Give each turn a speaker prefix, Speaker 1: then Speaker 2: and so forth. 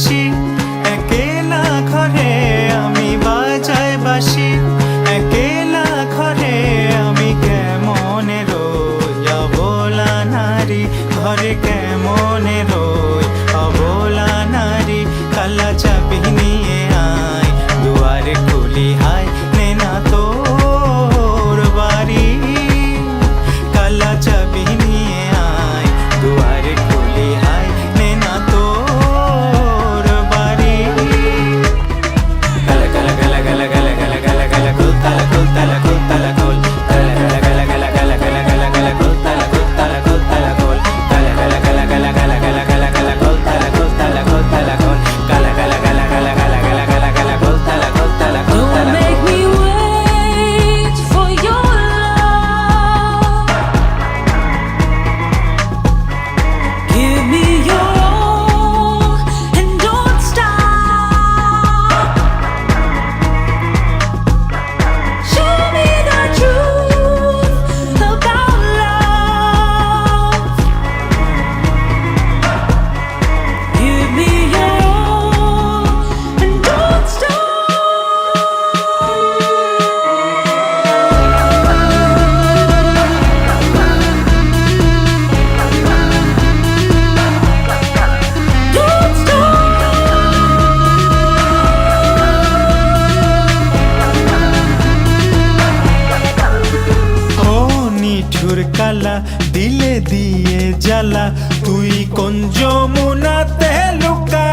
Speaker 1: 心。দিলে দিয়ে জ্বালা। তুই কোন যমুনাতে লুকা